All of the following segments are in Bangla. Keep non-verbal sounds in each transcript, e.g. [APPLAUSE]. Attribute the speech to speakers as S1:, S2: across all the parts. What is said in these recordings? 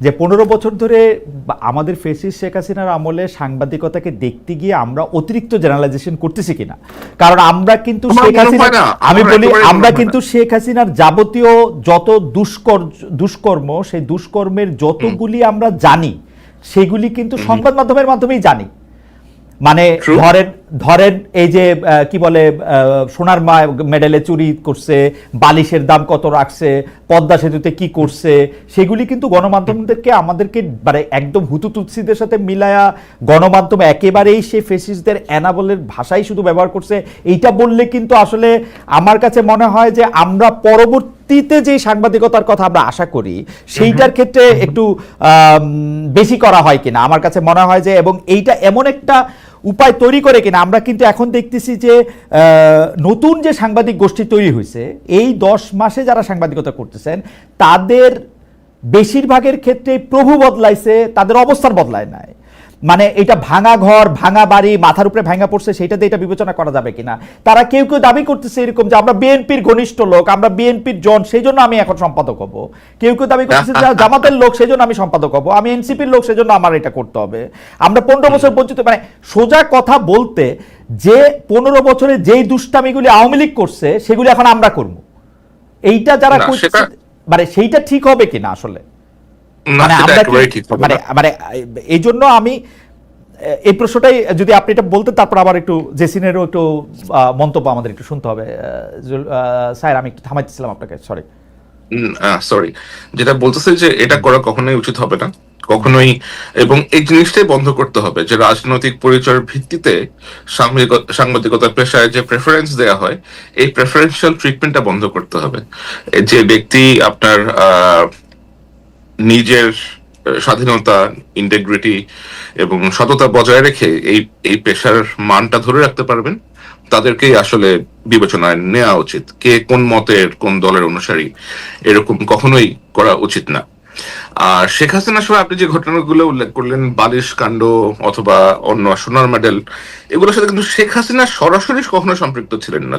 S1: যে পনেরো বছর ধরে আমাদের ফেসিস শেখ হাসিনার আমলে সাংবাদিকতাকে দেখতে গিয়ে আমরা অতিরিক্ত জেনারেলাইজেশন করতেছি কিনা? কারণ আমরা কিন্তু শেখ হাসিনা আমি বলি আমরা কিন্তু শেখ হাসিনার যাবতীয় যত দুষ্কর দুষ্কর্ম সেই দুষ্কর্মের যতগুলি আমরা জানি সেগুলি কিন্তু সংবাদ মাধ্যমের মাধ্যমেই জানি। মানে. ধরেন ধরেন এই যে কি বলে সোনার মা মেডেলে চুরি করছে বালিশের দাম কত রাখছে পদ্মা সেতুতে কি করছে সেগুলি কিন্তু গণমাধ্যমদেরকে আমাদেরকে মানে একদম হুতুতুৎসিদের সাথে মিলায়া গণমাধ্যম একেবারেই সে ফেসিসদের অ্যানাবলের ভাষাই শুধু ব্যবহার করছে। এইটা বললে কিন্তু আসলে আমার কাছে মনে হয় যে আমরা পরবর্তীতে যে সাংবাদিকতার কথা আমরা আশা করি সেইটার ক্ষেত্রে একটু বেশি করা হয় কিনা। আমার কাছে মনে হয় যে এবং এইটা এমন একটা উপায় তৈরি করে কিনা, আমরা কিন্তু এখন দেখতেছি যে নতুন যে সাংবাদিক গোষ্ঠী তৈরি হয়েছে, এই দশ মাসে যারা সাংবাদিকতা করতেছেন, তাদের বেশিরভাগের ক্ষেত্রে প্রভু বদলাইছে, তাদের অবস্থান বদলায় নাই। মানে এটা ভাঙা ঘর ভাঙা বাড়ি মাথার উপরে ভাঙা পড়ছে সেটাতে এটা বিবেচনা করা যাবে কিনা? তারা কেউ কেউ দাবি করতেছে এরকম যে আমরা বিএনপির ঘনিষ্ঠ লোক আমরা বিএনপির জন সেই জন্য আমি এখন সম্পাদক হব। কেউ কেউ দাবি করতেছে যে [LAUGHS] জামাতের লোক সেই জন্য আমি সম্পাদক হব। আমি এনসিপির লোক সেই জন্য আমার এটা করতে হবে। আমরা পনেরো বছর বঞ্চিত মানে সোজা কথা বলতে যে পনেরো বছরে যেই দুষ্টামিগুলি আওয়ামী লীগ করছে সেগুলি এখন আমরা করব। এইটা যারা করছে মানে সেইটা ঠিক হবে কিনা আসলে? মানে আমরা মানে মানে এই জন্য আমি এই প্রশ্নটাই যদি আপনি এটা বলতেন তারপর আবার একটু জেসিনেরও একটু মন্তব্য আমাদের একটু শুনতে হবে। স্যার আমি একটু থামাইতেছিলাম আপনাকে সরি
S2: সরি যেটা বলতেছে যে এটা করা কখনোই উচিত হবে না। কখনোই এবং এই জিনিসটাই বন্ধ করতে হবে যে রাজনৈতিক পরিচয়ের ভিত্তিতে সাংবাদিক- সাংবাদিকতার পেশায় যে প্রেফারেন্স দেওয়া হয় এই প্রেফারেন্সিয়াল ট্রিটমেন্টটা বন্ধ করতে হবে। যে ব্যক্তি আপনার আহ, নিজের স্বাধীনতা ইন্টেগ্রিটি এবং সততা বজায় রেখে এই এই পেশার মানটা ধরে রাখতে পারবেন, তাদেরকেই আসলে বিবেচনায় নেওয়া উচিত। কে কোন মতের, কোন দলের অনুসারী, এরকম কখনোই করা উচিত না। আর শেখ হাসিনার সময় আপনি যে ঘটনাগুলো উল্লেখ করলেন, বালিশ কাণ্ড অথবা অন্য সোনার মেডেল, এগুলোর সাথে কিন্তু শেখ হাসিনা সরাসরি কখনো সম্পৃক্ত ছিলেন না।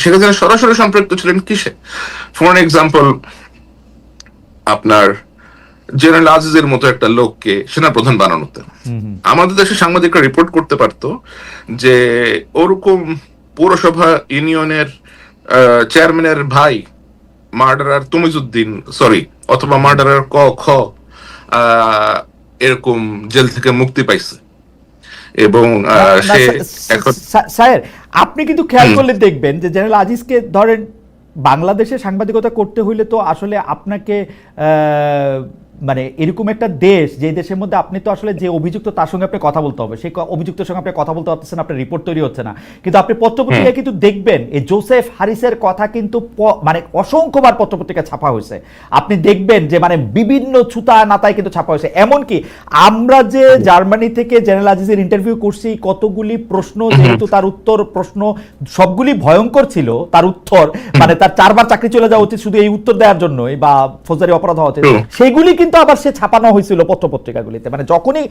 S2: শেখ হাসিনা সরাসরি সম্পৃক্ত ছিলেন কিসে? ফর এক্সাম্পল আপনার জেনারেল আজিজের মতো একটা লোককে সেনা প্রধান বানানোতে আমাদের দেশে সাংবাদিকরা রিপোর্ট করতে পারতো যে ওরকম পৌরসভা ইউনিয়নের চেয়ারম্যানের ভাই মার্ডারার তুমিজুদ্দিন সরি অথবা মার্ডারার ক খ এরকম জেল থেকে মুক্তি পাইছে। এবং সে এখন
S1: স্যার, আপনি কিন্তু খেয়াল করলে দেখবেন যে জেনারেল আজিজকে ধরেন বাংলাদেশে সাংবাদিকতা করতে হইলে তো আসলে আপনাকে আহ, মানে এরকম একটা দেশ যে দেশের মধ্যে আপনি তো আসলে যে অভিযুক্ত তার সঙ্গে আপনি কথা বলতে হবে। সেই অভিযুক্তের সঙ্গে আপনি কথা বলতে পারতেছেন আপনার রিপোর্ট তৈরি হচ্ছে না। কিন্তু আপনি পত্রপত্রিকায় কিন্তু দেখবেন এই জোসেফ হারিসের কথা কিন্তু মানে অসংখ্যবার পত্রপত্রিকায় ছাপা হয়েছে। আপনি দেখবেন যে মানে বিভিন্ন ছুতা নাতায় কিন্তু ছাপা হয়েছে। এমনকি আমরা যে জার্মানি থেকে জেনারেল আজিজের ইন্টারভিউ করছি কতগুলি প্রশ্ন যেহেতু তার উত্তর প্রশ্ন সবগুলি ভয়ঙ্কর ছিল তার উত্তর মানে তার চারবার চাকরি চলে যাওয়া উচিত শুধু এই উত্তর দেওয়ার জন্যই বা ফৌজদারি অপরাধ হওয়া উচিত. সেগুলি কিন্তু আবার সে ছাপানো হয়েছিল পত্রপত্রিকাগুলিতে। মানে যখনই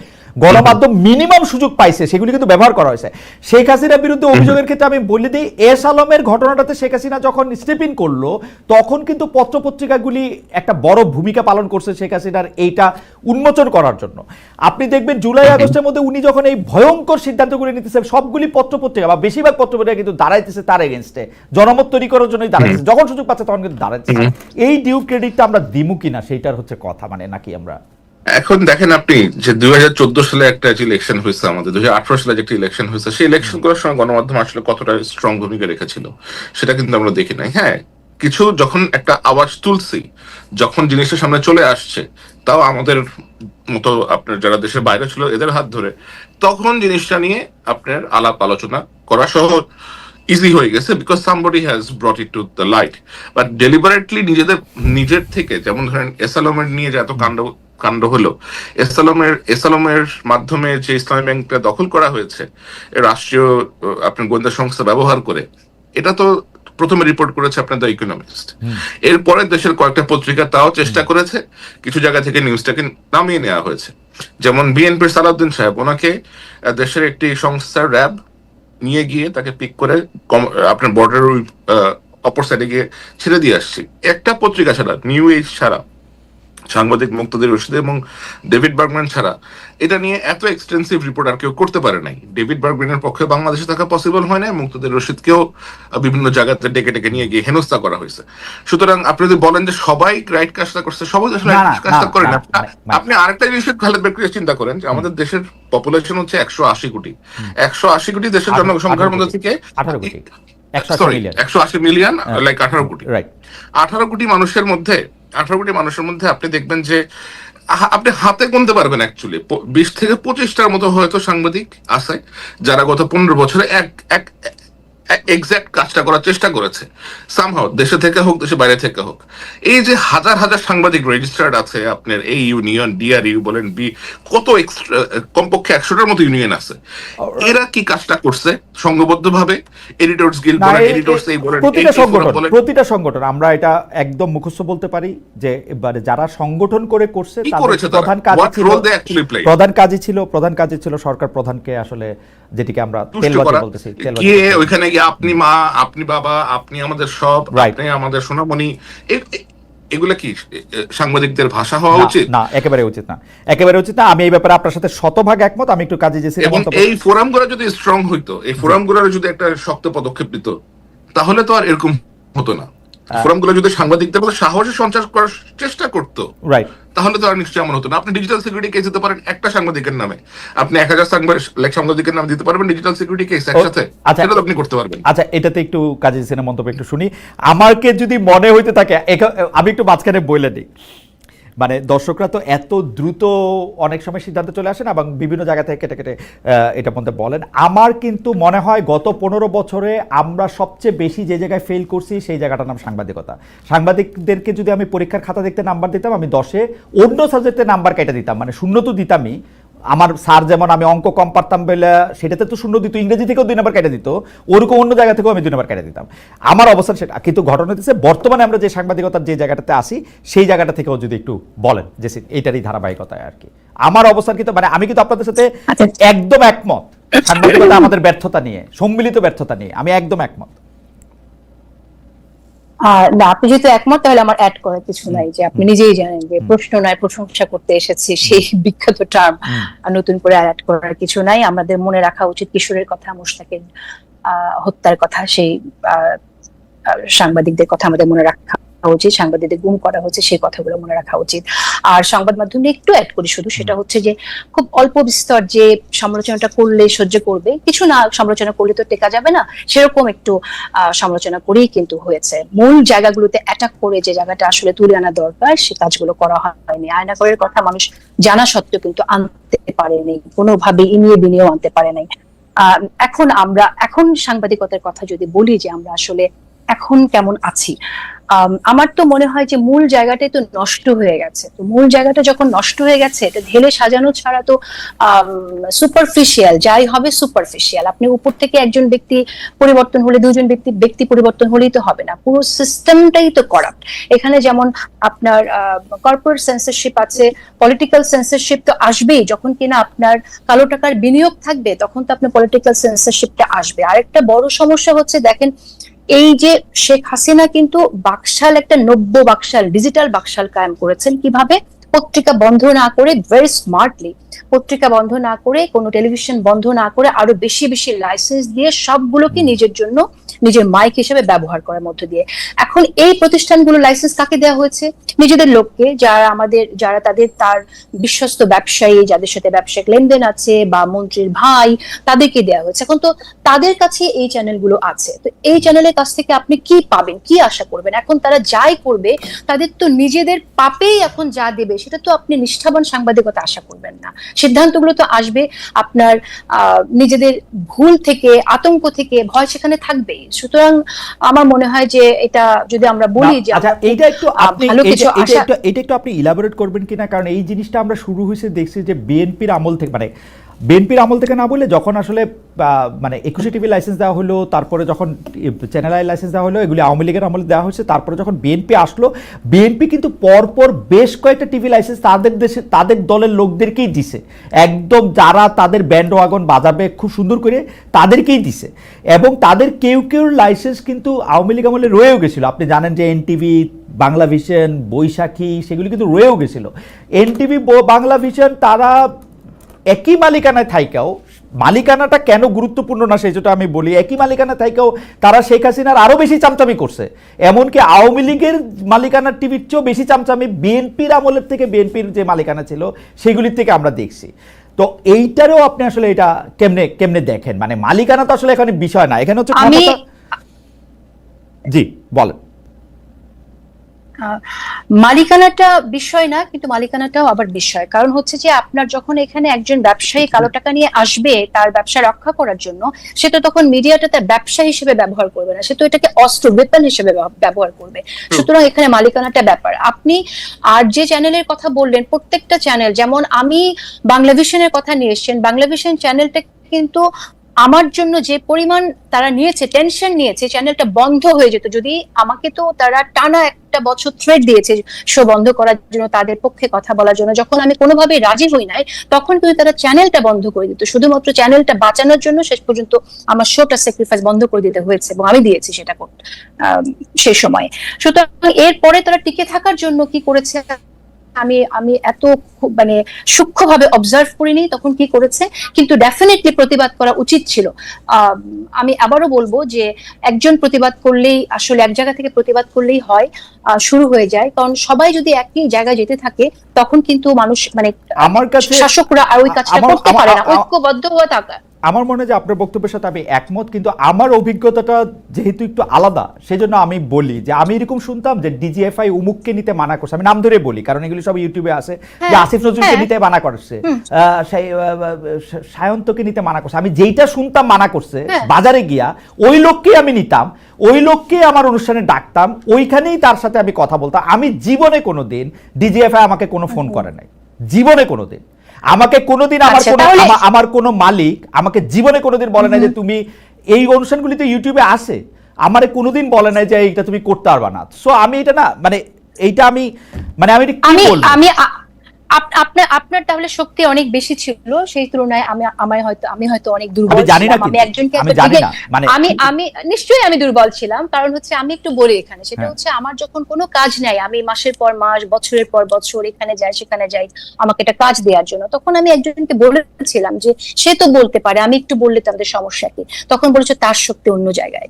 S1: গণমাধ্যম মিনিমাম সুযোগ পাইছে সেগুলি কিন্তু ব্যবহার করা হয়েছে। শেখ হাসিনার বিরুদ্ধে অভিযোগের ক্ষেত্রে আমি বলে দিই এস আলমের ঘটনাটাতে শেখ হাসিনা যখন স্টেপ ইন করল তখন কিন্তু পত্রপত্রিকাগুলি একটা বড় ভূমিকা পালন করছে শেখ হাসিনার এইটা উন্মোচন করার জন্য। আপনি দেখবেন জুলাই আগস্টের মধ্যে উনি যখন এই ভয়ঙ্কর সিদ্ধান্তগুলি নিতেছে সবগুলি পত্রপত্রিকা বা বেশিরভাগ পত্রপত্রিকা কিন্তু দাঁড়াইতেছে তার এগেনস্টে জনমত তৈরি করার জন্যই দাঁড়াইতেছে। যখন সুযোগ পাচ্ছে তখন কিন্তু দাঁড়াইতেছে। এই ডিউ ক্রেডিটটা আমরা দিমু কিনা সেইটার হচ্ছে কথা। মানে নাকি আমরা?
S2: এখন দেখেন আপনি যে দুই হাজার চোদ্দ সালে একটা ইলেকশন হয়েছে আমাদের দুই হাজার আঠারো সালে যে একটা ইলেকশন হয়েছে সেই ইলেকশন করার সময় গণমাধ্যম আসলে কতটা স্ট্রং ভূমিকা রেখেছিল সেটা কিন্তু আমরা দেখি নাই। হ্যাঁ কিছু যখন একটা আওয়াজ তুলছি যখন জিনিসটা সামনে চলে আসছে তাও আমাদের মতো আপনার যারা দেশের বাইরে ছিল এদের হাত ধরে তখন জিনিসটা নিয়ে আপনার আলাপ আলোচনা করা সহ ইজি হয়ে গেছে because somebody has brought it to the light but deliberately নিজেদের নিজের থেকে যেমন ধরেন এসালমের নিয়ে যে এত কাণ্ড কাণ্ড হলো এসালমের এসালমের মাধ্যমে যে ইসলামী ব্যাংকটা দখল করা হয়েছে রাষ্ট্রীয় আপনার গোয়েন্দা সংস্থা ব্যবহার করে এটা তো প্রথমে রিপোর্ট করেছে আপনার দ্য ইকোনমিস্ট এরপরে দেশের কয়েকটা পত্রিকা তাও চেষ্টা করেছে কিছু জায়গা থেকে নিউজটাকে নামিয়ে নেওয়া হয়েছে। যেমন বিএনপির সালাউদ্দিন সাহেব ওনাকে দেশের একটি সংস্থার র্যাব নিয়ে গিয়ে তাকে পিক করে আপনার বর্ডার ওই অপর সাইডে গিয়ে ছেড়ে দিয়ে আসছি। একটা পত্রিকা ছাড়া নিউ এজ ছাড়া। সাংবাদিক মুক্তদের রশিদ এবং ডেভিড বার্গম্যান ছাড়া। এটা নিয়ে এত এক্সটেন্সিভ রিপোর্ট আর কেউ করতে পারে নাই। ডেভিড বার্গম্যানের পক্ষে বাংলাদেশে থাকা পসিবল হয় না মুক্তদের রশিদকেও বিভিন্ন জায়গাতে ডেকে ডেকে নিয়ে গিয়ে হেনস্থা করা হয়েছে। সুতরাং আপনি যদি বলেন যে সবাই রাইট কাজটা করছে সবাই আসলে কাজটা
S1: না,
S2: করে না
S1: না, মানে-
S2: আপনি আরেকটা জিনিস খালেদ বেকরি চিন্তা করেন যে আমাদের দেশের পপুলেশন হচ্ছে একশো আশি কোটি। একশো আশি কোটি দেশের জনসংখ্যার মধ্যে থেকে
S1: একশো আশি মিলিয়ন
S2: একশো আশি মিলিয়ন লাইক আঠারো কোটি। আঠারো কোটি মানুষের মধ্যে আঠারো কোটি মানুষের মধ্যে আপনি দেখবেন যে আপনি হাতে গুনতে পারবেন অ্যাকচুয়ালি বিশ থেকে পঁচিশটার মতো হয়তো সাংবাদিক আছে, যারা গত পনেরো বছরে এক এক এক্সাক্ট কাজটা করার চেষ্টা করেছে। সামহাও দেশে থেকে হোক দেশে বাইরে থেকে হোক। এই যে হাজার হাজার সাংবাদিক রেজিস্টার্ড আছে আপনার এই ইউনিয়ন ডিআরইউ বলেন বি কত কমপক্ষে একশোটার মতো ইউনিয়ন আছে। এরা কি কাজটা করছে? সংঘবদ্ধ ভাবে এডিটর্স গিল্ড বলেন এডিটর্স এই বলেন
S1: প্রতিটা সংগঠন প্রতিটা সংগঠন আমরা এটা একদম মুখস্থ বলতে পারি যে এবারে যারা সংগঠন করে করছে তাদের
S2: তারা?
S1: প্রধান কাজ ছিল? প্রধান কাজই ছিল প্রধান কাজই ছিল সরকার প্রধানকে আসলে যেটিকে আমরা তেলবাজি বলতেছি তেলবাজি।
S2: ওইখানে আপনি মা আপনি বাবা আপনি আমাদের সব. আপনি আমাদের সোনামণি এগুলা কি সাংবাদিকদের ভাষা হওয়া উচিত?
S1: না একেবারে উচিত না। একেবারে উচিত না আমি এই ব্যাপারে আপনার সাথে শতভাগ একমত আমি একটু কাজে যেছি
S2: এবং এই ফোরামগুলো যদি স্ট্রং হইতো এই ফোরামগুলোর যদি একটা শক্ত পদক্ষেপ নিত তাহলে তো আর এরকম হতো না।
S1: হ্যাঁ।
S2: ফোরামগুলো যদি সাংবাদিকদের মধ্যে সাহসে সঞ্চার করার চেষ্টা করতো
S1: রাইট
S2: তাহলে তো আর নিশ্চয়ই এমন হতো না। আপনি ডিজিটাল সিকিউরিটি কেস দিতে পারেন একটা সাংবাদিকের নামে। আপনি এক হাজার সাংবাদিক সাংবাদিকের নাম দিতে পারবেন ডিজিটাল সিকিউরিটি কেস একসাথে।
S1: আচ্ছা।
S2: সেটা তো আপনি করতে পারবেন।
S1: আচ্ছা এটাতে একটু কাজে সিনের মন্তব্য একটু শুনি। আমাকে যদি মনে হইতে থাকে আমি একটু মাঝখানে বলে দিই। মানে দর্শকরা তো এত দ্রুত অনেক সময় সিদ্ধান্ত চলে আসেন এবং বিভিন্ন জায়গা থেকে কেটে কেটে এটা মধ্যে বলেন। আমার কিন্তু মনে হয় গত পনেরো বছরে আমরা সবচেয়ে বেশি যে জায়গায় ফেল করছি সেই জায়গাটার নাম সাংবাদিকতা। সাংবাদিকদেরকে যদি আমি পরীক্ষার খাতা দেখতে নাম্বার দিতাম, আমি দশে অন্য সাবজেক্টে নাম্বার কেটে দিতাম মানে শূন্য তো দিতামই। আমার স্যার যেমন আমি অঙ্ক কম পারতাম বলে সেটাতে তো শূন্য দিত ইংরেজি থেকেও দুই নাম্বার কেটে দিত ওরকম অন্য জায়গা থেকেও আমি দুই নাম্বার কেটে দিতাম। আমার অবস্থান সেটা কিন্তু ঘটনা হচ্ছে বর্তমানে আমরা যে সাংবাদিকতার যে জায়গাটাতে আসি সেই জায়গাটা থেকেও যদি একটু বলেন যে এইটারই ধারাবাহিকতায় আর কি। আমার অবস্থান কিন্তু মানে আমি কিন্তু আপনাদের সাথে
S3: আচ্ছা।
S1: একদম একমত সাংবাদিকতা আমাদের ব্যর্থতা নিয়ে সম্মিলিত ব্যর্থতা নিয়ে আমি একদম একমত।
S3: না আপনি যেহেতু একমত তাহলে আমার অ্যাড করার কিছু নাই যে আপনি নিজেই জানেন যে প্রশ্ন নয় প্রশংসা করতে এসেছি সেই বিখ্যাত টার্ম নতুন করে অ্যাড করার কিছু নাই। আমাদের মনে রাখা উচিত কিশোরের কথা মুশতাকের আহ, হত্যার কথা সেই সাংবাদিকদের কথা আমাদের মনে রাখা উচিত সাংবাদিকদের গুম করা হচ্ছে সেই কথাগুলো মনে রাখা উচিত। আর সংবাদ মাধ্যমে একটু অ্যাড করি শুধু সেটা হচ্ছে যে খুব অল্প বিস্তর যে সমালোচনাটা করলে সহ্য করবে কিছু না সমালোচনা করলে তো টেকা যাবে না সেরকম একটু সমালোচনা করেই কিন্তু হয়েছে। মূল জায়গাগুলোতে অ্যাটাক করে যে জায়গাটা আসলে তুলে আনা দরকার সে কাজগুলো করা হয়নি। আয়নাগরের কথা মানুষ জানা সত্ত্বেও কিন্তু আনতে পারেনি কোনোভাবে ইনিয়ে বিনিয়েও আনতে পারে নাই এখন আমরা এখন সাংবাদিকতার কথা যদি বলি যে আমরা আসলে এখন কেমন আছি? আম, আমার তো মনে হয় যে মূল জায়গাটাই তো নষ্ট হয়ে গেছে। তো মূল জায়গাটা যখন নষ্ট হয়ে গেছে এটা ঢেলে সাজানো ছাড়া তো সুপারফিশিয়াল যাই হবে সুপারফিশিয়াল আপনি উপর থেকে একজন ব্যক্তি পরিবর্তন হলে দুজন ব্যক্তি ব্যক্তি পরিবর্তন হলেই তো হবে না। পুরো সিস্টেমটাই তো করাপ্ট এখানে যেমন আপনার কর্পোরেট সেন্সরশিপ আছে পলিটিক্যাল সেন্সরশিপ তো আসবেই। যখন কিনা আপনার কালো টাকার বিনিয়োগ থাকবে তখন তো আপনার পলিটিক্যাল সেন্সরশিপটা আসবে। আরেকটা বড় সমস্যা হচ্ছে দেখেন এই যে শেখ হাসিনা কিন্তু বাকশাল একটা নব্য বাকশাল ডিজিটাল বাকশাল কায়েম করেছেন কীভাবে? পত্রিকা বন্ধ না করে ভেরি স্মার্টলি পত্রিকা বন্ধ না করে, কোনো টেলিভিশন বন্ধ না করে, আরও বেশি বেশি লাইসেন্স দিয়ে সবগুলোকে নিজের জন্য নিজের মাইক হিসেবে ব্যবহার করার মধ্য দিয়ে। এখন এই প্রতিষ্ঠানগুলো লাইসেন্স কাকে দেওয়া হয়েছে? নিজেদের লোককে, যারা আমাদের, যারা তাদের, তার বিশ্বস্ত ব্যবসায়ী, যাদের সাথে ব্যবসায়িক লেনদেন আছে বা মন্ত্রীর ভাই, তাদেরকে দেওয়া হয়েছে। এখন তো তাদের কাছে এই চ্যানেলগুলো আছে। তো এই চ্যানেলের কাছ থেকে আপনি কি পাবেন? কি আশা করবেন? এখন তারা যাই করবে, তাদের তো নিজেদের পাপেই এখন যা দেবে, সেটা তো আপনি নিষ্ঠাবান সাংবাদিকতা আশা করবেন না। সিদ্ধান্তগুলো তো আসবে, আপনার নিজেদের ভুল থেকে, আতঙ্ক থেকে, ভয় সেখানে থাকবেই। সুতরাং আমার মনে হয় যে এটা যদি আমরা বলি যে
S1: আচ্ছা
S3: আমরা
S1: একটু আপনি
S3: আশা
S1: একটু এটা একটু আপনি ইলাবোরেট করবেন কিনা? কারণ এই জিনিসটা আমরা শুরু হয়েছে দেখছি যে বিএনপির আমল থেকে মানে বিএনপির আমল থেকে না বলে যখন আসলে মানে একুশে টিভি লাইসেন্স দেওয়া হলো, তারপরে যখন চ্যানেল আই লাইসেন্স দেওয়া হলো, এগুলি আওয়ামী লীগের আমলে দেওয়া হয়েছে, তারপরে যখন বিএনপি আসলো, বিএনপি কিন্তু পরপর বেশ কয়েকটা টিভি লাইসেন্স তাদের দেশে, তাদের দলের লোকদেরকেই দিছে। একদম যারা তাদের ব্যান্ড ওয়াগন বাজাবে খুব সুন্দর করে তাদেরকেই দিছে। এবং তাদের কেউ কেউ লাইসেন্স কিন্তু আওয়ামী লীগ আমলে রয়েও গেছিল। আপনি জানেন যে এনটিভি বাংলা ভিশন বৈশাখী, সেগুলি কিন্তু রয়েও গেছিল। এনটিভি বাংলা ভিশন তারা একই মালিকানায় থাইকাও মালিকানাটা কেন গুরুত্বপূর্ণ না সেটা আমি বলি একই মালিকানা থাইকাও তারা শেখ হাসিনার আরও বেশি চামচামি করছে। এমনকি আওয়ামী লীগের মালিকানার টিভির চেয়েও বেশি চামচামি বিএনপির আমলের থেকে বিএনপির যে মালিকানা ছিল সেগুলির থেকে আমরা দেখছি। তো এইটারও আপনি আসলে এটা কেমনে কেমনে দেখেন? মানে মালিকানা তো আসলে এখানে বিষয় না এখানে হচ্ছে জি বলেন।
S3: মালিকানাটা বিষয় না কিন্তু মালিকানাটাও আবার বিষয়। কারণ হচ্ছে যে আপনার যখন এখানে একজন ব্যবসায়ী কালো টাকা নিয়ে আসবে তার ব্যবসা রক্ষা করার জন্য সে তো তখন মিডিয়াটা তার ব্যবসা হিসেবে ব্যবহার করবে না সে তো এটাকে অস্ত্র বেতন হিসেবে ব্যবহার করবে। সুতরাং এখানে মালিকানাটা ব্যাপার। আপনি আর যে চ্যানেলের কথা বললেন প্রত্যেকটা চ্যানেল যেমন আমি বাংলা ভিশনের কথা নিয়ে এসছেন বাংলা ভিশন চ্যানেলটা কিন্তু আমার জন্য যে পরিমাণ তারা নিয়েছে টেনশন নিয়েছে চ্যানেলটা বন্ধ হয়ে যেত, যদি আমাকে তো তারা টানা একটা বছর থ্রেড দিয়েছে শো বন্ধ করার জন্য, তাদের পক্ষে কথা বলার জন্য, যখন আমি কোনোভাবে রাজি হই নাই, তখন কিন্তু তারা চ্যানেলটা বন্ধ করে দিত। শুধুমাত্র চ্যানেলটা বাঁচানোর জন্য শেষ পর্যন্ত আমার শোটা স্যাক্রিফাইস বন্ধ করে দিতে হয়েছে, এবং আমি দিয়েছি সেটা সেই সময়। সুতরাং এরপরে তারা টিকে থাকার জন্য কি করেছে আমি আমি এত মানে সূক্ষ্মভাবে অবজার্ভ করিনি তখন কি করেছে কিন্তু ডেফিনেটলি প্রতিবাদ করা উচিত ছিল। আমি আবারও বলব যে একজন প্রতিবাদ করলেই আসলে এক জায়গা থেকে প্রতিবাদ করলেই হয় আহ, শুরু হয়ে যায়। কারণ সবাই যদি একই জায়গায় যেতে থাকে তখন কিন্তু মানুষ মানে
S1: আমার কাছে
S3: শাসকরা আর ওই কাজটা করতে পারে না। ঐক্যবদ্ধ হয়ে থাকা
S1: আমার মনে হয় যে আপনার বক্তব্যের সাথে আমি একমত কিন্তু আমার অভিজ্ঞতাটা যেহেতু একটু আলাদা সেজন্য আমি বলি যে আমি এরকম শুনতাম যে ডিজিএফআই উমুককে নিতে মানা করছে। আমি নাম ধরে বলি কারণ এগুলি সব ইউটিউবে আছে। যে
S3: হ্যাঁ,
S1: আসিফ নজরুলকে
S3: হ্যাঁ।
S1: নিতে মানা করছে সায়ন্তকে নিতে মানা করছে। আমি যেইটা শুনতাম মানা করছে
S3: হ্যাঁ।
S1: বাজারে গিয়া ওই লোককেই আমি নিতাম ওই লোককে আমার অনুষ্ঠানে ডাকতাম ওইখানেই তার সাথে আমি কথা বলতাম। আমি জীবনে কোনো দিন ডিজিএফআই আমাকে কোনো ফোন করে নাই। জীবনে কোনোদিন। আমাকে কোনোদিন আমার
S3: আচ্ছা,
S1: কোনো আমার কোনো মালিক আমাকে জীবনে কোনোদিন বলে না যে তুমি এই অনুষ্ঠানগুলি তো ইউটিউবে আসে আমার কোনোদিন বলে না যে এইটা তুমি করতে পারবা না। সো আমি এটা না মানে এইটা আমি মানে আমি এটা কি বলব?
S3: আপনার আপনার তাহলে শক্তি অনেক বেশি ছিল সেই তুলনায় আমি আমি হয়তো আমি হয়তো অনেক দুর্বল
S1: আমি
S3: ছিলাম। একজনকে
S1: আমি মানে
S3: আমি আমি নিশ্চয়ই আমি দুর্বল ছিলাম কারণ হচ্ছে আমি একটু বলি এখানে সেটা
S1: হ্যাঁ।
S3: হচ্ছে আমার যখন কোনো কাজ নাই আমি মাসের পর মাস বছরের পর বছর এখানে যাই সেখানে যাই আমাকে একটা কাজ দেওয়ার জন্য তখন আমি একজনকে বলেছিলাম যে সে তো বলতে পারে আমি একটু বললে তাদের সমস্যা কি তখন বলেছে তার শক্তি অন্য জায়গায়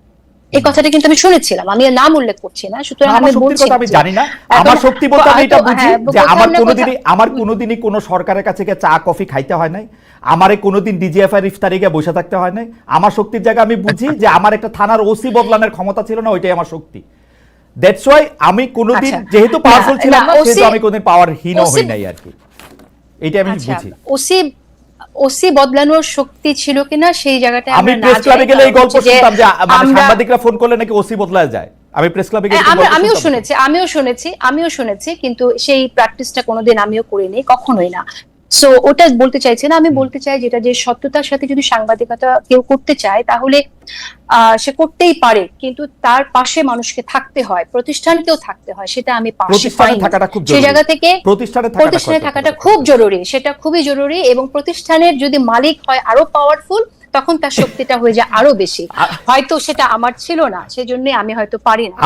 S3: এই কথাটা কিন্তু আমি শুনেছিলাম আমি নাম উল্লেখ করছি না সুতরাং আমি বলছি
S1: আমি জানি না। আমার শক্তি বলতে আমি এটা বুঝি
S3: হ্যাঁ,
S1: যে আমার কোনোদিনই আমার কোনোদিনই কোনো সরকারের কাছে গিয়ে চা কফি খাইতে হয় নাই। আমারে কোনোদিন ডিজিএফআই ইফতারে গিয়ে বসে থাকতে হয় নাই। আমার শক্তির জায়গা আমি বুঝি যে আমার একটা থানার ওসি বদলানোর ক্ষমতা ছিল না ওইটাই আমার শক্তি। দ্যাটস ওয়াই আমি কোনোদিন
S3: আচ্ছা।
S1: যেহেতু পাওয়ারফুল ছিলাম সেহেতু আমি কোনোদিন পাওয়ারহীনও হই
S3: OC
S1: নাই আর কি। এইটা আমি
S3: আচ্ছা।
S1: বুঝি।
S3: ওসি ওসি বদলানোর শক্তি ছিল কিনা সেই জায়গাটা
S1: আমি প্রেস ক্লাবে গেলে এই গল্প শুনতাম যে মানে সাংবাদিকরা ফোন করলে নাকি ওসি বদলায় যায়। আমি প্রেস ক্লাবে গিয়ে
S3: হ্যাঁ, আমিও শুনেছি আমিও শুনেছি আমিও শুনেছি কিন্তু সেই প্র্যাকটিসটা কোনোদিন আমিও করিনি কখনোই না। সো ওটা বলতে চাইছে না আমি বলতে চাই যেটা যে সত্যতার সাথে যদি সাংবাদিকতা কেউ করতে চায় তাহলে সে করতেই পারে কিন্তু তার পাশে মানুষকে থাকতে হয় প্রতিষ্ঠানকেও থাকতে হয় সেটা আমি পাশে সেই জায়গা থেকে
S1: প্রতিষ্ঠানে থাকাটা
S3: খুব জরুরি সেটা খুবই জরুরি এবং প্রতিষ্ঠানের যদি মালিক হয় আরও পাওয়ারফুল তখন তার শক্তিটা হয়ে যায় আরও বেশি। হয়তো সেটা আমার ছিল না সেজন্য আমি হয়তো পারি না।